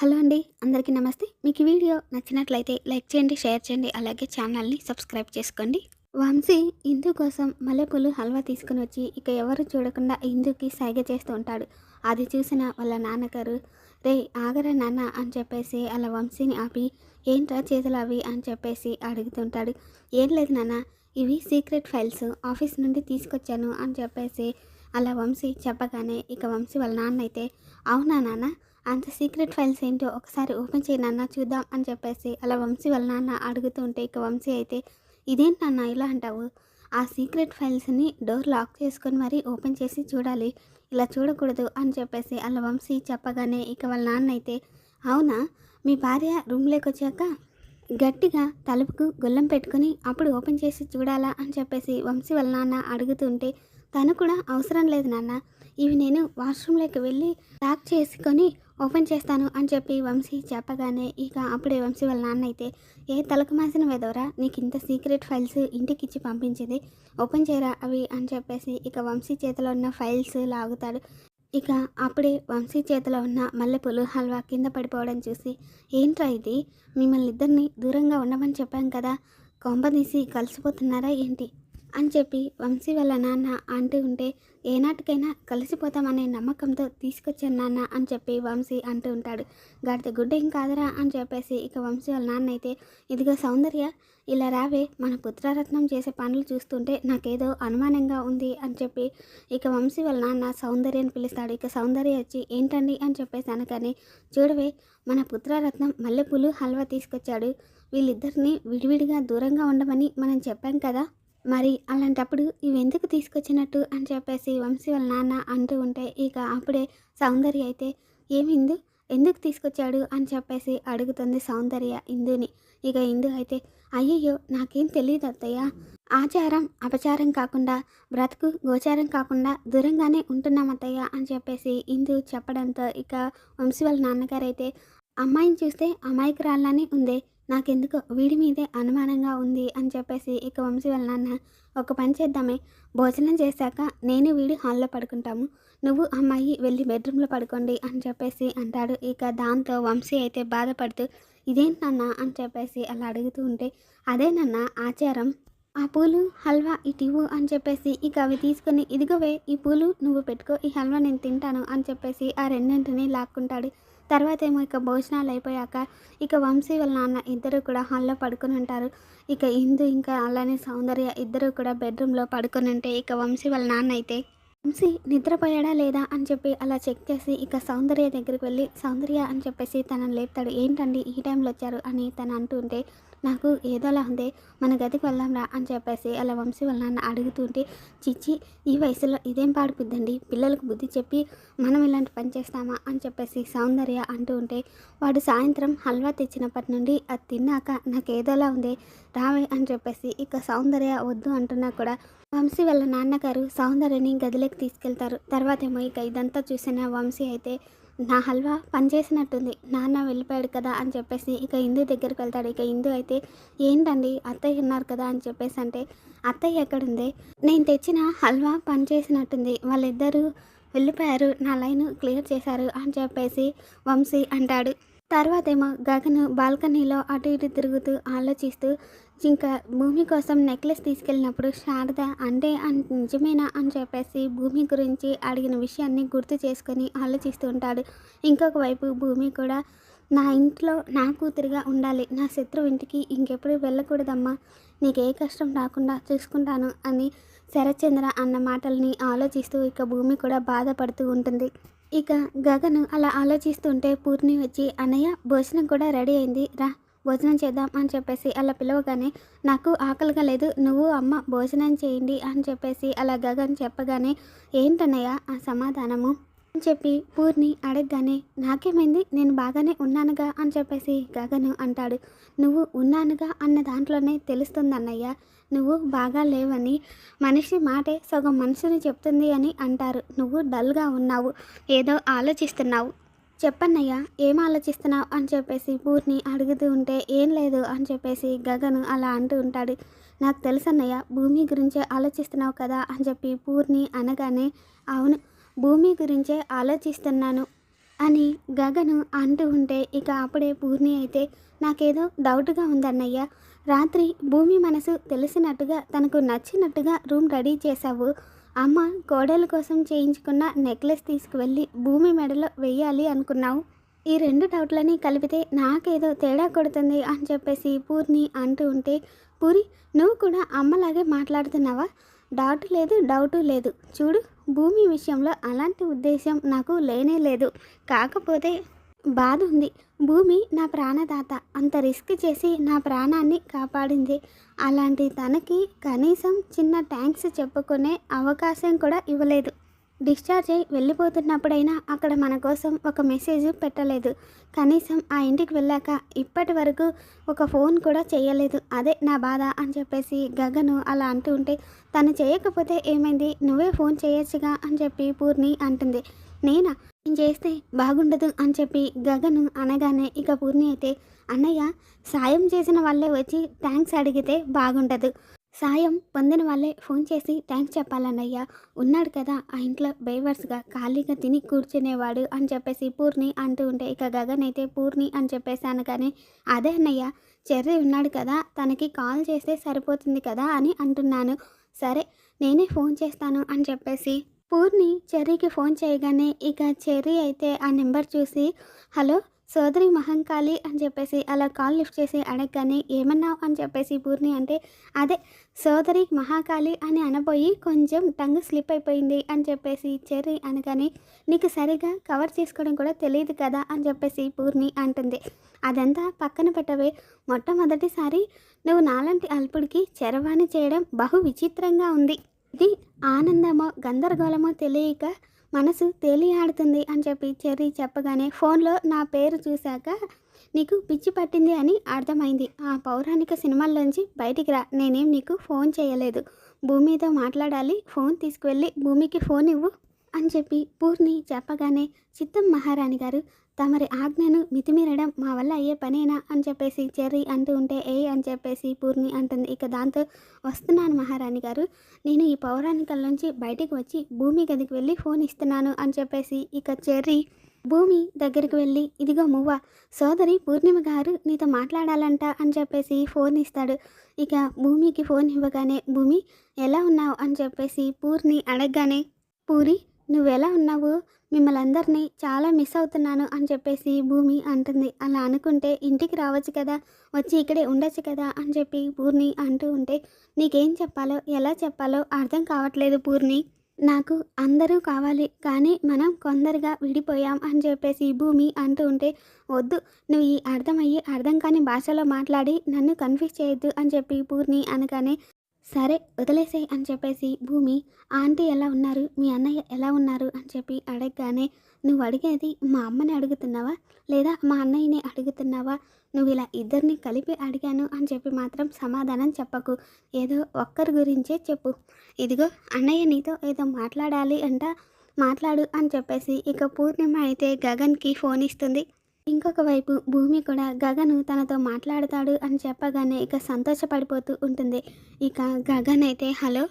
Hello అండి అందరికీ నమస్తే. మీకు ఈ వీడియో నచ్చినట్లయితే లైక్ చేయండి షేర్ చేయండి అలాగే ఛానల్ని సబ్స్క్రైబ్ చేసుకోండి. వంశీ ఇందు కోసం మల్లెపూలు హల్వా తీసుకుని వచ్చి ఇక ఎవరు చూడకుండా ఇందుకి సైగ చేస్తూ ఉంటాడు. అది చూసిన వాళ్ళ నాన్నగారు రే ఆగరా నాన్న అని చెప్పేసి అలా వంశీని ఆపి ఏంట్రా చేతులు అవి అని చెప్పేసి అడుగుతుంటాడు. ఏం లేదు నాన్న ఇవి సీక్రెట్ ఫైల్స్ ఆఫీస్ నుండి తీసుకొచ్చాను అని చెప్పేసి అలా వంశీ చెప్పగానే ఇక వంశీ వాళ్ళ నాన్న అయితే అవునా నాన్న అంత సీక్రెట్ ఫైల్స్ ఏంటో ఒకసారి ఓపెన్ చేయి నాన్న చూద్దాం అని చెప్పేసి అలా వంశీ వాళ్ళ నాన్న అడుగుతుంటే ఇక వంశీ అయితే ఇదేంటి నాన్న ఇలా అంటావు? ఆ సీక్రెట్ ఫైల్స్ని డోర్ లాక్ చేసుకొని మరీ ఓపెన్ చేసి చూడాలి. ఇలా చూడకూడదు అని చెప్పేసి అలా వంశీ చెప్పగానే ఇక వాళ్ళ నాన్న అయితే అవునా? మీ భార్య రూమ్లోకి వచ్చాక గట్టిగా తలుపుకు గొల్లం పెట్టుకుని అప్పుడు ఓపెన్ చేసి చూడాలా అని చెప్పేసి వంశీ వాళ్ళ నాన్న అడుగుతుంటే తను కూడా అవసరం లేదు నాన్న. ఇవి నేను వాష్రూమ్లోకి వెళ్ళి లాక్ చేసుకొని ఓపెన్ చేస్తాను అని చెప్పి వంశీ చెప్పగానే ఇక అప్పుడే వంశీ వాళ్ళ నాన్న అయితే ఏ తలకు మాసిన వెదవరా నీకు ఇంత సీక్రెట్ ఫైల్స్ ఇంటికి ఇచ్చి పంపించింది. ఓపెన్ చేయరా అవి అని చెప్పేసి ఇక వంశీ చేతిలో ఉన్న ఫైల్స్ లాగుతాడు. ఇక అప్పుడే వంశీ చేతిలో ఉన్న మల్లెపూలు హల్వా కింద పడిపోవడం చూసి ఏంట్రా ఇది? మిమ్మల్ని ఇద్దరిని దూరంగా ఉండమని చెప్పాం కదా. కొంపదీసి కలిసిపోతున్నారా ఏంటి? అని చెప్పి వంశీ వాళ్ళ నాన్న అంటూ ఉంటే ఏనాటికైనా కలిసిపోతామనే నమ్మకంతో తీసుకొచ్చాను నాన్న అని చెప్పి వంశీ అంటూ ఉంటాడు. గాడిద గుడ్డ ఏం కాదరా అని చెప్పేసి ఇక వంశీ వాళ్ళ నాన్న అయితే ఇదిగో సౌందర్య ఇలా రావే మన పుత్రరత్నం చేసే పనులు చూస్తుంటే నాకేదో అనుమానంగా ఉంది అని చెప్పి ఇక వంశీ వాళ్ళ నాన్న సౌందర్యని పిలుస్తాడు. ఇక సౌందర్య వచ్చి ఏంటండి? అని చెప్పేసి అనగానే చూడవే మన పుత్రరత్నం మల్లెపూలు హల్వా తీసుకొచ్చాడు. వీళ్ళిద్దరిని విడివిడిగా దూరంగా ఉండమని మనం చెప్పాం కదా మరి అలాంటప్పుడు ఇవి ఎందుకు తీసుకొచ్చినట్టు అని చెప్పేసి వంశీ వాళ్ళ నాన్న అంటూ ఉంటే ఇక అప్పుడే సౌందర్య అయితే ఏమిందు ఎందుకు తీసుకొచ్చాడు? అని చెప్పేసి అడుగుతుంది సౌందర్య ఇందుని. ఇక ఇందు అయితే అయ్యయ్యో నాకేం తెలియదు అత్తయ్య. ఆచారం అపచారం కాకుండా బ్రతుకు గోచారం కాకుండా దూరంగానే ఉంటున్నాం అత్తయ్య అని చెప్పేసి ఇందు చెప్పడంతో ఇక వంశీ వాళ్ళ నాన్నగారు అయితే అమ్మాయిని చూస్తే అమాయకురాళ్ళని ఉందే. నాకెందుకు వీడి మీదే అనుమానంగా ఉంది అని చెప్పేసి ఇక వంశీ వాళ్ళ నాన్న ఒక పని చేద్దామే. భోజనం చేశాక నేను వీడి హాల్లో పడుకుంటాము. నువ్వు అమ్మాయి వెళ్ళి బెడ్రూమ్లో పడుకోండి అని చెప్పేసి అంటాడు. ఇక దాంతో వంశీ అయితే బాధపడుతూ ఇదేంటి నాన్న అని చెప్పేసి అలా అడుగుతూ ఉంటే అదే నాన్న ఆచారం. ఆ పూలు హల్వా ఇటివు అని చెప్పేసి ఇక అవి తీసుకొని ఇదిగోవే ఈ పూలు నువ్వు పెట్టుకో ఈ హల్వా నేను తింటాను అని చెప్పేసి ఆ రెండింటిని లాక్కుంటాడు. తర్వాత ఏమో ఇక భోజనాలు అయిపోయాక ఇక వంశీ వాళ్ళ నాన్న ఇద్దరు కూడా హాల్లో పడుకొని ఉంటారు. ఇక ఇందు ఇంకా అలానే సౌందర్య ఇద్దరు కూడా బెడ్రూమ్లో పడుకొని ఉంటే ఇక వంశీ వాళ్ళ నాన్న అయితే వంశీ నిద్రపోయాడా లేదా? అని చెప్పి అలా చెక్ చేసి ఇక సౌందర్య దగ్గరికి వెళ్ళి సౌందర్య అని చెప్పేసి తనని లేపుతాడు. ఏంటండి ఈ టైంలో వచ్చారు? అని తను అంటుంటే నాకు ఏదోలా ఉంది మన గదికి వెళ్దాంరా అని చెప్పేసి అలా వంశీ వాళ్ళ నాన్న అడుగుతుంటే చిచ్చి ఈ వయసులో ఇదేం పాడుకుద్దండి పిల్లలకు బుద్ధి చెప్పి మనం ఇలాంటి పని చేస్తామా? అని చెప్పేసి సౌందర్య అంటూ ఉంటే వాడు సాయంత్రం హల్వా తెచ్చినప్పటి నుండి అది తిన్నాక నాకు ఏదోలా ఉంది రావే అని చెప్పేసి ఇక సౌందర్య వద్దు అంటున్నా కూడా వంశీ వాళ్ళ నాన్నగారు సౌందర్యని గదిలోకి తీసుకెళ్తారు. తర్వాత ఏమో ఇక ఇదంతా చూసిన వంశీ అయితే నా హల్వా పనిచేసినట్టుంది. నాన్న వెళ్ళిపోయాడు కదా అని చెప్పేసి ఇక ఇందు దగ్గరికి వెళ్తాడు. ఇక ఇందు అయితే ఏంటండి? అత్తయ్య ఉన్నారు కదా అని చెప్పేసి అంటే అత్తయ్య ఎక్కడుంది? నేను తెచ్చిన హల్వా పనిచేసినట్టుంది. వాళ్ళిద్దరూ వెళ్ళిపోయారు. నా లైన్ క్లియర్ చేశారు అని చెప్పేసి వంశీ అంటాడు. తర్వాత ఏమో బాల్కనీలో అటు ఇటు తిరుగుతూ ఆలోచిస్తూ ఇంకా భూమి కోసం నెక్లెస్ తీసుకెళ్ళినప్పుడు శారద అంటే అన్- నిజమేనా? అని చెప్పేసి భూమి గురించి అడిగిన విషయాన్ని గుర్తు చేసుకొని ఆలోచిస్తూ ఉంటాడు. ఇంకొక వైపు భూమి కూడా నా ఇంట్లో నా కూతురిగా ఉండాలి. నా శత్రువు ఇంటికి ఇంకెప్పుడు వెళ్ళకూడదమ్మా. నీకు ఏ కష్టం రాకుండా చూసుకుంటాను అని శరత్చంద్ర అన్న మాటల్ని ఆలోచిస్తూ ఇక భూమి కూడా బాధపడుతూ ఉంటుంది. ఇక గగను అలా ఆలోచిస్తుంటే పూర్ణి వచ్చి అన్నయ్య భోజనం కూడా రెడీ అయింది. రా. భోజనం చేద్దాం అని చెప్పేసి అలా పిలవగానే నాకు ఆకలిగా లేదు నువ్వు అమ్మ భోజనం చేయండి అని చెప్పేసి అలా గగన్ చెప్పగానే ఏంటన్నయ్య ఆ సమాధానము? అని చెప్పి పూర్ణి అడగగానే నాకేమైంది? నేను బాగానే ఉన్నానుగా అని చెప్పేసి గగను అంటాడు. నువ్వు ఉన్నానుగా అన్న దాంట్లోనే తెలుస్తుంది అన్నయ్య నువ్వు బాగా లేవని మనిషి మాటే సగం మనిషిని చెప్తుంది అని అంటారు. నువ్వు డల్గా ఉన్నావు. ఏదో ఆలోచిస్తున్నావు. చెప్పన్నయ్యా ఏం ఆలోచిస్తున్నావు? అని చెప్పేసి పూర్ణి అడుగుతూ ఉంటే ఏం లేదు అని చెప్పేసి గగను అలా అంటూ ఉంటాడు. నాకు తెలుసన్నయ్య భూమి గురించే ఆలోచిస్తున్నావు కదా అని చెప్పి పూర్ణి అనగానే అవును భూమి గురించే ఆలోచిస్తున్నాను అని గగను అంటూ ఉంటే ఇక అప్పుడే పూర్ణి అయితే నాకేదో డౌట్గా ఉందన్నయ్య. రాత్రి భూమి మనసు తెలిసినట్టుగా తనకు నచ్చినట్టుగా రూమ్ రెడీ చేశావు. అమ్మ కోడల కోసం చేయించుకున్న నెక్లెస్ తీసుకువెళ్ళి భూమి మెడలో వెయ్యాలి అనుకున్నావు. ఈ రెండు డౌట్లని కలిపితే నాకేదో తేడా కొడుతుంది అని చెప్పేసి పూర్ణి అంటూ ఉంటే పూరి నువ్వు కూడా అమ్మలాగే మాట్లాడుతున్నావా? డౌట్ లేదు డౌటు లేదు. చూడు భూమి విషయంలో అలాంటి ఉద్దేశం నాకు లేనే లేదు. కాకపోతే బాధ ఉంది భూమి నా ప్రాణదాత. అంత రిస్క్ చేసి నా ప్రాణాన్ని కాపాడింది. అలాంటి తనకి కనీసం చిన్న ట్యాంక్స్ చెప్పుకునే అవకాశం కూడా ఇవ్వలేదు. డిశ్చార్జ్ అయి వెళ్ళిపోతున్నప్పుడైనా అక్కడ మన కోసం ఒక మెసేజ్ పెట్టలేదు. కనీసం ఆ ఇంటికి వెళ్ళాక ఇప్పటి వరకు ఒక ఫోన్ కూడా చేయలేదు. అదే నా బాధ అని చెప్పేసి గగను అలా అంటూ ఉంటే తను చేయకపోతే ఏమైంది? నువ్వే ఫోన్ చేయొచ్చుగా అని చెప్పి పూర్ణి అంటుంది. నేనా? నేను చేస్తే బాగుండదు అని చెప్పి గగను అనగానే ఇక పూర్ణి అయితే అన్నయ్య సాయం చేసిన వాళ్ళే వచ్చి థ్యాంక్స్ అడిగితే బాగుండదు. సాయం పొందిన వాళ్ళే ఫోన్ చేసి థ్యాంక్స్ చెప్పాలన్నయ్య. ఉన్నాడు కదా ఆ ఇంట్లో బేవర్స్గా ఖాళీగా తిని కూర్చునేవాడు అని చెప్పేసి పూర్ణి అంటూ ఉంటే ఇక గగన్ అయితే పూర్ణి అని చెప్పేశాను కానీ అదే అన్నయ్య చెర్రీ ఉన్నాడు కదా తనకి కాల్ చేస్తే సరిపోతుంది కదా అని అంటున్నాను. సరే నేనే ఫోన్ చేస్తాను అని చెప్పేసి పూర్ణి చెర్రీకి ఫోన్ చేయగానే ఇక చెర్రీ అయితే ఆ నెంబర్ చూసి హలో సోదరి మహంకాళి అని చెప్పేసి అలా కాల్ లిఫ్ట్ చేసి అడగగానే ఏమన్నావు అని చెప్పేసి పూర్ణి అంటే అదే సోదరి మహాకాళి అని అనబోయి కొంచెం టంగ్ స్లిప్ అయిపోయింది అని చెప్పేసి చెర్రీ అనగానే నీకు సరిగా కవర్ చేసుకోవడం కూడా తెలియదు కదా అని చెప్పేసి పూర్ణి అంటుంది. అదంతా పక్కన పెట్టవే. మొట్టమొదటిసారి నువ్వు నాలాంటి అల్పుడికి చరవాణి చేయడం బహు విచిత్రంగా ఉంది. ఇది ఆనందమో గందరగోళమో తెలియక మనసు తేలియాడుతుంది అని చెప్పి చెర్రీ చెప్పగానే ఫోన్లో నా పేరు చూశాక నీకు పిచ్చి పట్టింది అని అర్థమైంది. ఆ పౌరాణిక సినిమాల్లోంచి బయటికి రా నేనేం నీకు ఫోన్ చేయలేదు. భూమితో మాట్లాడాలి ఫోన్ తీసుకువెళ్ళి భూమికి ఫోన్ ఇవ్వు. అని చెప్పి పూర్ణి చెప్పగానే చిత్తం మహారాణి గారు తమరి ఆజ్ఞను మితిమీరడం మా వల్ల అయ్యే పనేనా? అని చెప్పేసి చెర్రీ అంటూ ఉంటే ఏ? అని చెప్పేసి పూర్ణి అంటుంది. ఇక దాంతో వస్తున్నాను మహారాణి గారు నేను ఈ పౌరాణికల నుంచి బయటికి వచ్చి భూమి గదికి వెళ్ళి ఫోన్ ఇస్తున్నాను అని చెప్పేసి ఇక చెర్రీ భూమి దగ్గరికి వెళ్ళి ఇదిగో మువ్వ సోదరి పూర్ణిమ గారు నీతో మాట్లాడాలంట అని చెప్పేసి ఫోన్ ఇస్తాడు. ఇక భూమికి ఫోన్ ఇవ్వగానే భూమి ఎలా ఉన్నావు? అని చెప్పేసి పూర్ణి అడగగానే పూరి నువ్వెలా ఉన్నావు? మిమ్మల్ని అందరినీ చాలా మిస్ అవుతున్నాను అని చెప్పేసి భూమి అంటుంది. అలా అనుకుంటే ఇంటికి రావచ్చు కదా వచ్చి ఇక్కడే ఉండొచ్చు కదా అని చెప్పి పూర్ణి అంటూ ఉంటే నీకేం చెప్పాలో ఎలా చెప్పాలో అర్థం కావట్లేదు పూర్ణి. నాకు అందరూ కావాలి కానీ మనం కొందరుగా విడిపోయాం అని చెప్పేసి భూమి అంటూ ఉంటే వద్దు నువ్వు ఈ అర్థమయ్యి అర్థం కాని భాషలో మాట్లాడి నన్ను కన్ఫ్యూజ్ చేయొద్దు అని చెప్పి పూర్ణి అనగానే సరే వదిలేసాయి అని చెప్పేసి భూమి ఆంటీ ఎలా ఉన్నారు? మీ అన్నయ్య ఎలా ఉన్నారు? అని చెప్పి అడగగానే నువ్వు అడిగేది మా అమ్మని అడుగుతున్నావా? లేదా మా అన్నయ్యని అడుగుతున్నావా? నువ్వు ఇలా ఇద్దరిని కలిపి అడిగాను అని చెప్పి మాత్రం సమాధానం చెప్పకు. ఏదో ఒక్కరి గురించే చెప్పు. ఇదిగో అన్నయ్య నీతో ఏదో మాట్లాడాలి అంట మాట్లాడు అని చెప్పేసి ఇక పూర్ణిమ అయితే గగన్కి ఫోన్ ఇస్తుంది. ఇంకొక వైపు భూమి కూడా గగను తనతో మాట్లాడతాడు అని చెప్పగానే ఇక సంతోషపడిపోతూ ఉంటుంది. ఇక గగన్ అయితే హలో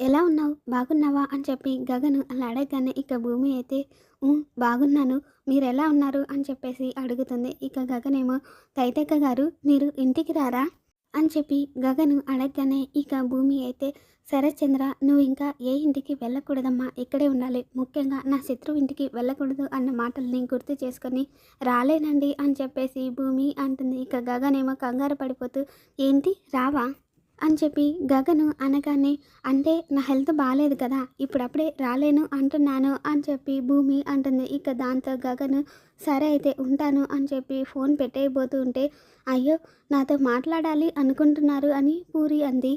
ఎలా ఉన్నావు? బాగున్నావా? అని చెప్పి గగను అలా అడగగానే ఇక భూమి అయితే బాగున్నాను. మీరు ఎలా ఉన్నారు? అని చెప్పేసి అడుగుతుంది. ఇక గగనేమో తైతక్క గారు మీరు ఇంటికి రారా? అని చెప్పి గగను అడగగానే ఇక భూమి అయితే సరే చంద్ర నువ్వు ఇంకా ఏ ఇంటికి వెళ్ళకూడదమ్మా? ఇక్కడే ఉండాలి. ముఖ్యంగా నా శత్రువు ఇంటికి వెళ్ళకూడదు అన్న మాటల్ని గుర్తు చేసుకొని రాలేనండి అని చెప్పేసి భూమి అంటుంది. ఇక గగనేమో కంగారు పడిపోతూ ఏంటి? రావా? అని చెప్పి గగను అనగానే అంటే నా హెల్త్ బాగాలేదు కదా ఇప్పుడప్పుడే రాలేను అంటున్నాను అని చెప్పి భూమి అంటుంది. ఇక దాంతో గగను సరే అయితే ఉంటాను అని చెప్పి ఫోన్ పెట్టేయబోతూ ఉంటే అయ్యో నాతో మాట్లాడాలి అనుకుంటున్నారు అని పూరి అంది.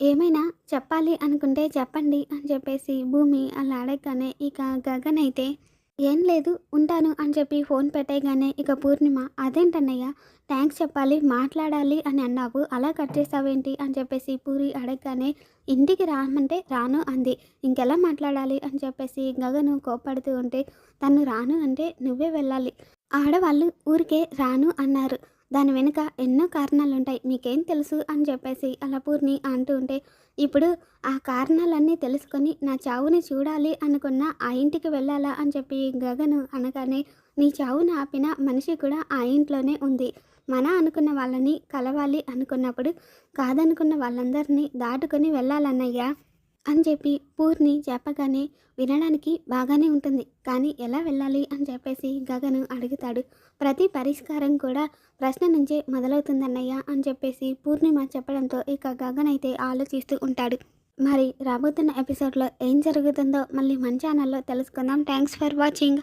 ఏమైనా చెప్పాలి అనుకుంటే చెప్పండి అని చెప్పేసి భూమి అలా అడగగానే ఇక గగన్ అయితే ఏం లేదు ఉంటాను అని చెప్పి ఫోన్ పెట్టేయగానే ఇక పూర్ణిమ అదేంటన్నయ్య? థ్యాంక్స్ చెప్పాలి మాట్లాడాలి అని అన్నావు. అలా కట్ చేస్తావేంటి అని చెప్పేసి పూరి అడగగానే ఇంటికి రామంటే రాను అంది. ఇంకెలా మాట్లాడాలి? అని చెప్పేసి గగను కోప్పడుతూ ఉంటే తను రాను అంటే నువ్వే వెళ్ళాలి. ఆడవాళ్ళు ఊరికే రాను అన్నారు. దాని వెనుక ఎన్నో కారణాలు ఉంటాయి మీకేం తెలుసు అని చెప్పేసి అలా పూర్ణి అంటూ ఉంటే ఇప్పుడు ఆ కారణాలన్నీ తెలుసుకొని నా చావుని చూడాలి అనుకున్న ఆ ఇంటికి వెళ్ళాలా అని చెప్పి గగను అనగానే నీ చావును ఆపిన మనిషి కూడా ఆ ఇంట్లోనే ఉంది. మన అనుకున్న వాళ్ళని కలవాలి అనుకున్నప్పుడు కాదనుకున్న వాళ్ళందరినీ దాటుకొని వెళ్ళాలన్నయ్యా. అని చెప్పి పూర్ణి చెప్పగానే వినడానికి బాగానే ఉంటుంది. కానీ ఎలా వెళ్ళాలి అని చెప్పేసి గగను అడుగుతాడు. ప్రతి పరిష్కారం కూడా ప్రశ్న నుంచే మొదలవుతుందన్నయ్య అని చెప్పేసి పూర్ణిమ చెప్పడంతో ఇక గగన్ అయితే ఆలోచిస్తూ ఉంటాడు. మరి రాబోతున్న ఎపిసోడ్లో ఏం జరుగుతుందో మళ్ళీ మన ఛానల్లో తెలుసుకుందాం. Thanks for watching.